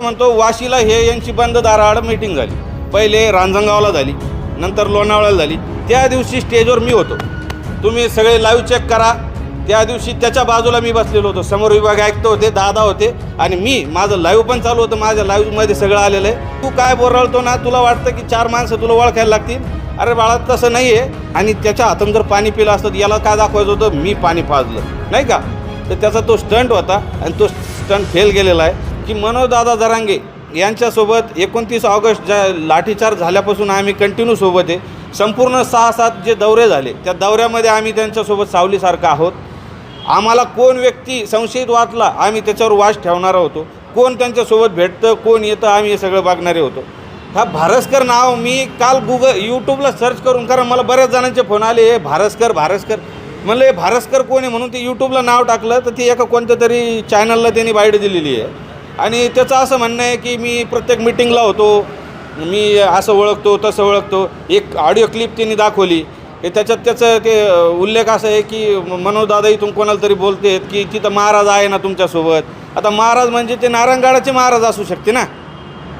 म्हणतो वाशीला हे यांची बंद दाराआड मीटिंग झाली. पहिले रांजणगावला झाली नंतर लोणावळ्याला झाली. त्या दिवशी स्टेजवर मी होतो. तुम्ही सगळे लाईव्ह चेक करा. त्या दिवशी त्याच्या बाजूला मी बसलेलो होतो. समोर विभाग ऐकतो होते दादा होते आणि मी. माझं लाईव्ह पण चालू होतं. माझ्या लाईव्हमध्ये सगळं आलेलं आहे. तू काय बोरळतो ना? तुला वाटतं की चार माणसं तुला ओळखायला लागतील? अरे बाळा तसं नाही आहे आणि त्याच्या हातून जर पाणी पिलं असतं याला काय दाखवायचं होतं? मी पाणी पाजलं. नाही का? तर त्याचा तो स्टंट होता आणि तो स्टंट फेल गेलेला आहे. की मनोजदादा जरांगे यांच्यासोबत एकोणतीस ऑगस्ट ज्या लाठीचार झाल्यापासून आम्ही कंटिन्यू सोबत आहे. संपूर्ण सहा सात जे दौरे झाले त्या दौऱ्यामध्ये आम्ही त्यांच्यासोबत सावलीसारखं आहोत. आम्हाला कोण व्यक्ती संशयित वाचला आम्ही त्याच्यावर वाश ठेवणारा होतो. कोण त्यांच्यासोबत भेटतं कोण येतं आम्ही हे सगळं बघणारे होतो. हा भारस्कर नाव मी काल गुगल यूट्यूबला सर्च करून कारण मला बऱ्याच जणांचे फोन आले हे भारस्कर भारस्कर. म्हणलं हे भारस्कर कोण आहे? म्हणून ते यूट्यूबला नाव टाकलं तर ते एका कोणत्या तरी चॅनलला त्यांनी बाईट दिलेली आहे. आणि त्याचं असं म्हणणं आहे की मी प्रत्येक मिटिंगला होतो मी असं ओळखतो तसं ओळखतो. एक ऑडिओ क्लिप त्यांनी दाखवली. हे त्याच्यात त्याचं ते उल्लेख असं आहे की मनोदादा मनोजदादा इथून कोणाला तरी बोलते की तिथं महाराज आहे ना तुमच्यासोबत. आता महाराज म्हणजे ते नारायणगाडाचे महाराज असू शकते ना.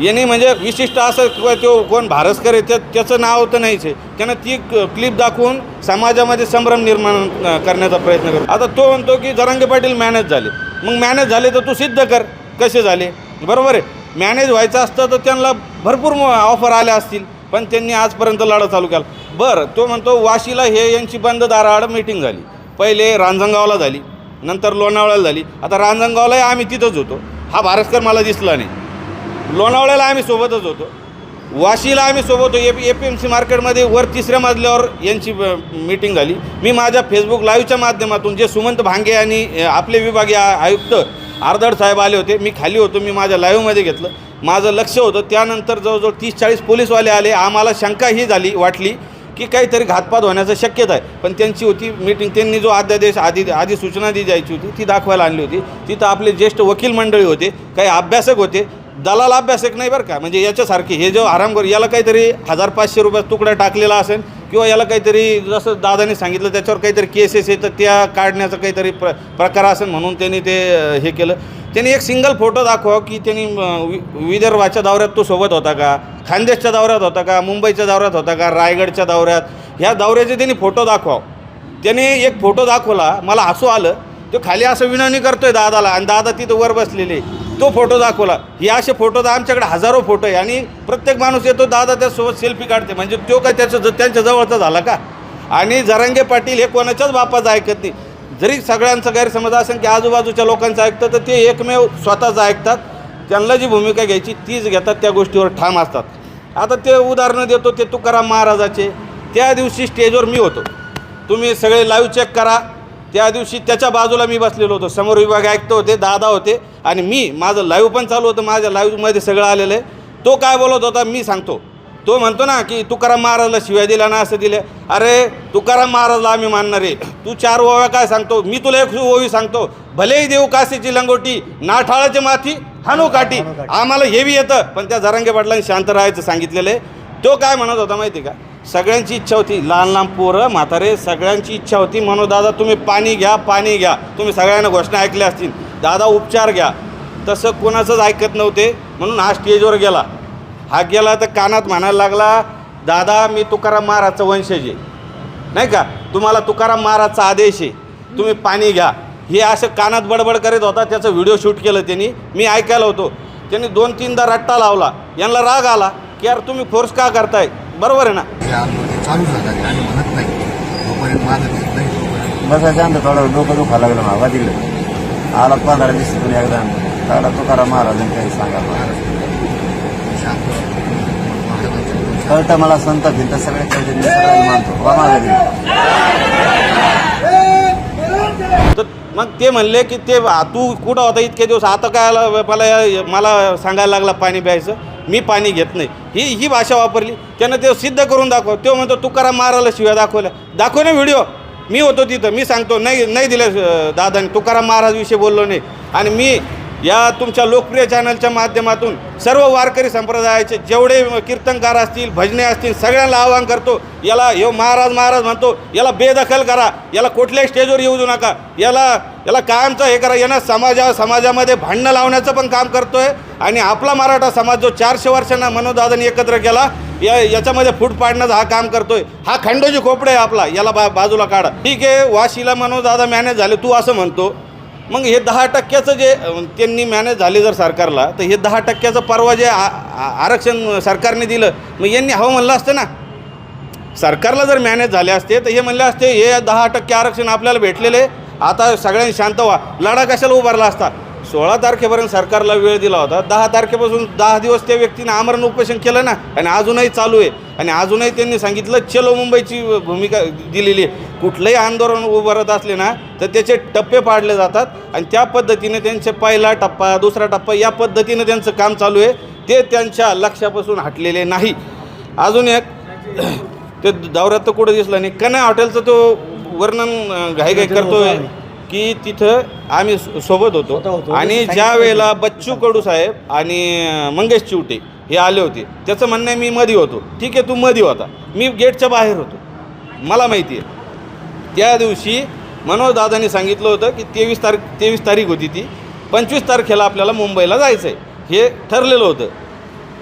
यांनी म्हणजे विशिष्ट असं किंवा तो कोण भारसकर आहे त्या त्याचं नाव तर नाहीच आहे. त्यानं ती क्लिप दाखवून समाजामध्ये संभ्रम निर्माण करण्याचा प्रयत्न करतो. आता तो म्हणतो की जरांगे पाटील मॅनेज झाले. मग मॅनेज झाले तर तू सिद्ध कर. कसे झाले? बरोबर आहे. मॅनेज व्हायचं असतं तर त्यांना भरपूर ऑफर आल्या असतील. पण त्यांनी आजपर्यंत लढा चालू केला. बरं तो म्हणतो वाशीला हे यांची बंद दाराआड मीटिंग झाली. पहिले रांजणगावला झाली. नंतर लोणावळ्याला झाली. आता रांजणगावलाही आम्ही तिथंच होतो. हा भारस्कर मला दिसला नाही. लोणावळ्याला आम्ही सोबतच होतो. वाशीला आम्ही सोबत होतो. A P A P M C मार्केटमध्ये वर तिसऱ्या मजल्यावर यांची मीटिंग झाली. मी माझ्या फेसबुक लाईव्हच्या माध्यमातून जे सुमंत भांगे आणि आपले विभागीय आयुक्त आरदड साहेब आले होते मी खाली होतो मी माझ्या लाईव्हमध्ये घेतलं. माझं लक्ष होतं त्यानंतर जवळजवळ तीस चाळीस पोलीसवाले आले. आम्हाला शंका ही झाली वाटली की काहीतरी घातपात होण्याचं शक्यता आहे. पण त्यांची होती मीटिंग त्यांनी जो अध्यादेश आधी आधी सूचना दी जायची होती ती दाखवायला आणली होती. तिथं आपले ज्येष्ठ वकील मंडळी होते काही अभ्यासक होते दलाल अभ्यासक नाही बरं का? म्हणजे याच्यासारखे हे जो आराम याला काहीतरी हजार पाचशे रुपयात तुकडा टाकलेला असेल किंवा याला काहीतरी जसं दादाने सांगितलं त्याच्यावर काहीतरी केसेस येतं त्या काढण्याचा काहीतरी प्र प्रकार असेल म्हणून त्यांनी ते हे केलं. त्यांनी एक सिंगल फोटो दाखवा की त्यांनी वि विदर्भाच्या दौऱ्यात तो सोबत होता का? खानदेशच्या दौऱ्यात होता का? मुंबईच्या दौऱ्यात होता का? रायगडच्या दौऱ्यात? ह्या दौऱ्याचे त्यांनी फोटो दाखवा त्याने एक फोटो दाखवला. मला हसू आलं तो खाली असं विनवणी करतोय दादाला आणि दादा तिथं वर बसलेले. तो फोटो दाखवला. हे असे फोटो तर आमच्याकडे हजारो फोटो आहे. आणि प्रत्येक माणूस येतो दादा त्यासोबत सेल्फी काढते. म्हणजे तो काय त्याच्या ज- त्यांच्या जवळचा झाला का? आणि जरांगे पाटील हे कोणाच्याच बापाचं ऐकत नाही. जरी सगळ्यांचा गैरसमज असेल की आजूबाजूच्या लोकांचं ऐकतं तर ते एकमेव स्वतःचं ऐकतात. त्यांना जी भूमिका घ्यायची तीच घेतात त्या गोष्टीवर ठाम असतात. आता ते उदाहरणं देतो ते तुकाराम महाराजाचे. त्या दिवशी स्टेजवर मी होतो. तुम्ही सगळे लाईव्ह चेक करा. त्या दिवशी त्याच्या बाजूला मी बसलेलो होतो. समोर विभाग ऐकतो होते दादा होते आणि मी माझं लाईव्ह पण चालू होतं माझ्या लाईव्हमध्ये सगळं आलेलं आहे. तो काय बोलत होता मी सांगतो. तो म्हणतो ना की तुकाराम महाराजला शिव्या दिला ना असं दिलं अरे तुकाराम महाराजला आम्ही मानणार आहे. तू चार ओव्या काय सांगतो? मी तुला एक ओवी सांगतो. भलेही देऊ काशीची लंगोटी नाठाळाची माथी हानू काठी. आम्हाला हे बी येतं. पण त्या जरांगे पाटलांनी शांत राहायचं सांगितलेलं आहे. तो काय म्हणत होता माहिती का? सगळ्यांची इच्छा होती. लहान लहान पोरं म्हातारे सगळ्यांची इच्छा होती. म्हणून दादा तुम्ही पाणी घ्या पाणी घ्या. तुम्ही सगळ्यांना घोषणा ऐकल्या असतील. दादा उपचार घ्या. तसं कोणाचंच ऐकत नव्हते. म्हणून हा स्टेजवर गेला. हा गेला तर कानात म्हणायला लागला दादा मी तुकाराम महाराजचं वंशज आहे. नाही का? तुम्हाला तुकाराम महाराजचा आदेश आहे. तुम्ही पाणी घ्या. हे असं कानात बडबड करीत होता. त्याचं व्हिडिओ शूट केलं त्यांनी. मी ऐकायला होतो. त्यांनी दोन तीनदा रट्टा लावला. यांना राग आला की यार तुम्ही फोर्स का करताय? बरोबर आहे ना? हे आंदोलन चालू आणि म्हणत नाही. जोपर्यंत माझं दिसत नाही तोपर्यंत बसा शांत थोडं डोकं दुखा लागलं मला. तिकडे आला पंधरा दिवस पण एकदा. काढा तुकाराम महाराजांनी काही सांगा शांत महाराजांच्या कळतं मला संत भिंत सगळे काही मी सगळ्यांना मानतो. वा. तर मग ते म्हणले की ते आ, तू कुठं होता इतके दिवस? आता काय आला मला मला सांगायला लागला पाणी प्यायचं? मी पाणी घेत नाही. ही ही भाषा वापरली. त्यानं ते सिद्ध करून दाखव तो म्हणतो तुकाराम महाराजला शिव्या दाखवल्या. दाखव ना व्हिडिओ. मी होतो तिथं. मी सांगतो नाही नाही दिलं दादाने. तुकाराम महाराजविषयी बोललो नाही. आणि मी या तुमच्या लोकप्रिय चॅनलच्या माध्यमातून सर्व वारकरी संप्रदायाचे जेवढे कीर्तनकार असतील भजने असतील सगळ्यांना आवाहन करतो याला यो महाराज महाराज म्हणतो याला बेदखल करा याला कुठल्याही स्टेजवर येऊ देऊ नका याला याला कायमचं हे करा यानं समाजा समाजामध्ये भांडणं लावण्याचं पण काम करतोय आणि आपला मराठा समाज जो चारशे वर्षांना मनोदादांनी एकत्र केला या याच्यामध्ये फूट पाडण्याचं हा काम करतोय. हा खंडोजी खोपडे आहे आपला याला बा बाजूला काढा. ठीक आहे वाशीला मनोदादा मॅनेज झाले तू असं म्हणतो. मग हे दहा टक्क्याचं जे त्यांनी मॅनेज झाले जर सरकारला तर हे दहा टक्क्याचं परवा जे आ- आरक्षण सरकारने दिलं मग यांनी हवं म्हणलं असतं ना. सरकारला जर मॅनेज झाले असते तर हे म्हणले असते हे दहा टक्के आरक्षण आपल्याला भेटलेले आता सगळ्यांनी शांत व्हा. लढा कशाला उभारला असता? सोळा तारखेपर्यंत सरकारला वेळ दिला होता. दहा तारखेपासून दहा दिवस त्या व्यक्तीने आमरण उपोषण केलं ना आणि अजूनही चालू आहे. आणि अजूनही त्यांनी सांगितलं चलो मुंबईची भूमिका दिलेली आहे. कुठलंही आंदोलन उभारत असले ना तर त्याचे टप्पे पाडले जातात आणि त्या पद्धतीने त्यांचे पहिला टप्पा दुसरा टप्पा या पद्धतीने त्यांचं काम चालू आहे. ते त्यांच्या लक्षापासून हटलेले नाही. अजून एक ते दौऱ्यात तर कुठं दिसलं नाही. कन्या हॉटेलचं तो वर्णन अं, घाईघाई करतोय की तिथं आम्ही सोबत होतो. आणि ज्या वेळेला बच्चू कडू साहेब आणि मंगेश चिवटे हे आले होते. त्याचं म्हणणं आहे मी मध्ये होतो. ठीक आहे तू मध्ये होता. मी गेटच्या बाहेर होतो. मला माहिती आहे. त्या दिवशी मनोज दादांनी सांगितलं होतं की तेवीस तारीख तेवीस तारीख होती ती. पंचवीस तारखेला आपल्याला मुंबईला जायचं आहे हे ठरलेलं होतं.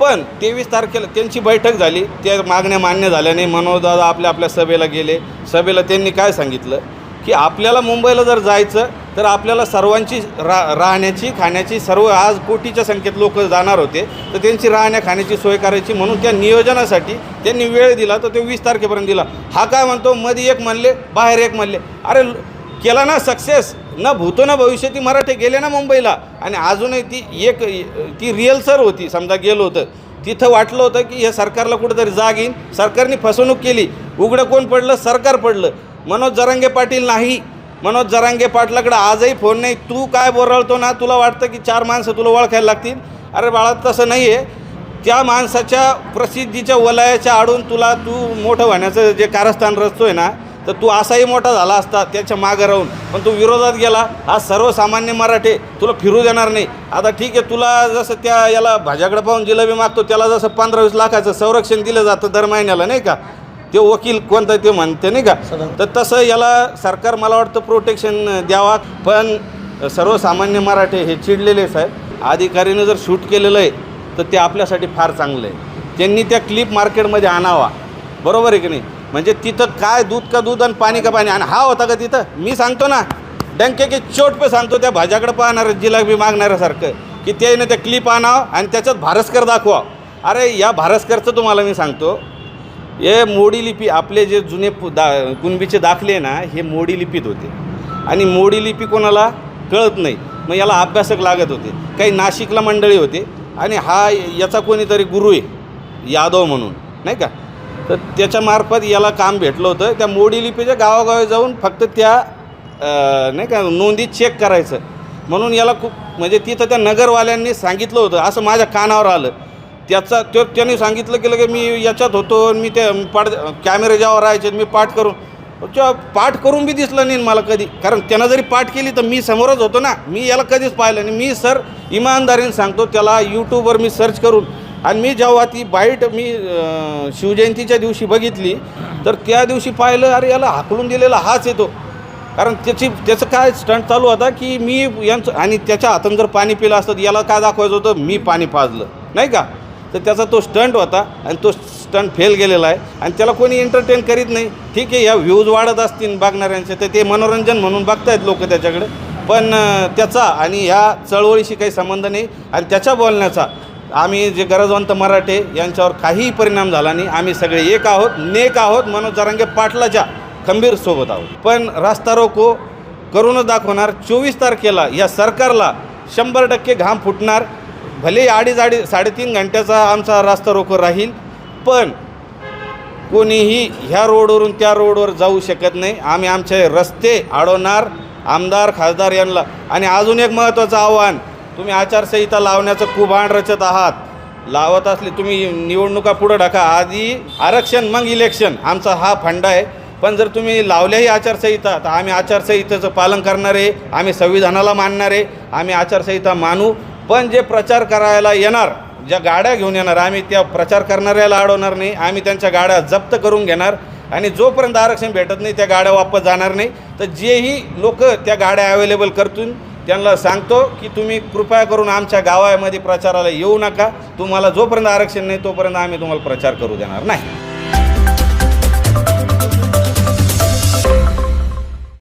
पण तेवीस तारखेला त्यांची बैठक झाली. त्या मागण्या मान्य झाल्याने मनोजदादा मनोज दादा आपल्या आपल्या सभेला गेले. सभेला त्यांनी काय सांगितलं? की आपल्याला मुंबईला जर जायचं तर आपल्याला सर्वांची रा राहण्याची खाण्याची सर्व आज कोटीच्या संख्येत लोक जाणार होते. तर त्यांची राहण्या खाण्याची सोय करायची म्हणून त्या नियोजनासाठी त्यांनी वेळ दिला. तर ते वीस तारखेपर्यंत दिला. हा काय म्हणतो? मध्ये एक म्हणले बाहेर एक म्हणले. अरे केला ना सक्सेस ना भूतो ना भविष्य ती मराठे गेले ना मुंबईला. आणि अजूनही ती एक ती रिअलसर होती. समजा गेलो होतं. तिथं वाटलं होतं की हे सरकारला कुठंतरी जाग येईन. सरकारने फसवणूक केली. उघडं कोण पडलं? सरकार पडलं. मनोज जरांगे पाटील नाही. मनोज जरांगे पाटलाकडं आजही फोन नाही. तू काय बोरळतो ना तुला वाटतं की चार माणसं तुला ओळखायला लागतील? अरे बाळा तसं नाही आहे त्या माणसाच्या प्रसिद्धीच्या वलयाच्या आडून तुला तू मोठं होण्याचं जे कारस्थान रचतो आहे ना तर तू असाही मोठा झाला असता त्याच्या मागं राहून. पण तू विरोधात गेला हा सर्वसामान्य मराठे तुला फिरू देणार नाही. आता ठीक आहे तुला जसं त्या याला भाज्याकडे पाहून जिलबी मागतो त्याला जसं पंधरा वीस लाखाचं संरक्षण दिलं जातं दर महिन्याला नाही का? ते वकील कोणता ते म्हणते नाही का? तर तसं याला सरकार मला वाटतं प्रोटेक्शन द्यावा पण सर्वसामान्य मराठे हे चिडलेले साहेब. अधिकारीनं जर शूट केलेलं आहे तर ते आपल्यासाठी फार चांगलं आहे. त्यांनी त्या क्लिप मार्केटमध्ये आणावा. बरोबर आहे की नाही? म्हणजे तिथं काय दूध का दूध आणि पाणी का पाणी? आणि हा होता का तिथं? मी सांगतो ना. डंके की चोट पे सांगतो त्या भाज्याकडे पाहणार जिलाबी मागणाऱ्यासारखं. की त्याने त्या क्लिप आणावं आणि त्याच्यात भारस्कर दाखवा अरे या भारस्करचं तुम्हाला मी सांगतो हे मोडी लिपी आपले जे जुने पु- दा कुणबीचे दाखले आहे ना हे मोडी लिपीत होते. आणि मोडी लिपी कोणाला कळत नाही. मग याला अभ्यासक लागत होते. काही नाशिकला मंडळी होते. आणि हा याचा कोणीतरी गुरु आहे यादव म्हणून. नाही का? तर त्याच्यामार्फत याला काम भेटलं होतं. त्या मोडी लिपीच्या गावागावी जाऊन फक्त त्या नाही का नोंदी चेक करायचं. म्हणून याला खूप म्हणजे तिथं त्या नगरवाल्यांनी सांगितलं होतं. असं माझ्या कानावर आलं. त्याचा तो त्याने सांगितलं की की मी याच्यात होतो मी त्या पाठ कॅमेरे जेव्हा राहायचे मी पाठ करून तेव्हा पाठ करून बी दिसलं नाही मला कधी. कारण त्यानं जरी पाठ केली तर मी समोरच होतो ना. मी याला कधीच पाहिलं नाही. मी सर इमानदारीने सांगतो त्याला यूट्यूबवर मी सर्च करून आणि मी जेव्हा ती बाईट मी शिवजयंतीच्या दिवशी बघितली तर त्या दिवशी पाहिलं अरे याला हाकलून दिलेला हाच येतो. कारण त्याची त्याचं काय स्टंट चालू होता की मी यांचं आणि त्याच्या हातून जर पाणी पिलं असतं तर याला काय दाखवायचं होतं? मी पाणी पाजलं. नाही का? तर त्याचा तो स्टंट होता आणि तो स्टंट फेल गेलेला आहे. आणि त्याला कोणी एंटरटेन करीत नाही. ठीक आहे या व्ह्यूज वाढत असतील बघणाऱ्यांचे तर ते मनोरंजन म्हणून बघतायत लोक त्याच्याकडे. पण त्याचा आणि ह्या चळवळीशी काही संबंध नाही. आणि त्याच्या बोलण्याचा आम्ही जे गरजवंत मराठे यांच्यावर काहीही परिणाम झाला नाही. आम्ही सगळे एक आहोत नेक आहोत. मनोज जरांगे पाटलाच्या खंबीर सोबत आहोत. पण रास्ता रोको करूनच दाखवणार. चोवीस तारखेला या सरकारला शंभर टक्के घाम फुटणार. भले अडीच अडी साडेतीन घंट्याचा आमचा रास्ता रोको राहील पण कोणीही ह्या रोडवरून त्या रोडवर जाऊ शकत नाही. आम्ही आमचे रस्ते अडवणार आमदार खासदार यांना. आणि अजून एक महत्त्वाचं आव्हान तुम्ही आचारसंहिता लावण्याचं कुभांड रचत आहात. लावत असले तुम्ही निवडणुका पुढं ढका. आधी आरक्षण मग इलेक्शन आमचा हा फंडा आहे. पण जर तुम्ही लावल्याही आचारसंहिता तर आम्ही आचारसंहितेचं पालन करणारे आम्ही संविधानाला मानणारे आम्ही आचारसंहिता मानू. पण जे प्रचार करायला येणार ज्या गाड्या घेऊन येणार आम्ही त्या प्रचार करणाऱ्याला अडवणार नाही आम्ही त्यांच्या गाड्या जप्त करून घेणार आणि जोपर्यंत आरक्षण भेटत नाही त्या गाड्या वापस जाणार नाही. तर जेही लोक त्या गाड्या अवेलेबल करतून त्यांना सांगतो की तुम्ही कृपया करून आमच्या गावामध्ये प्रचाराला येऊ नका. तुम्हाला जोपर्यंत आरक्षण नाही तोपर्यंत आम्ही तुम्हाला प्रचार करू देणार नाही.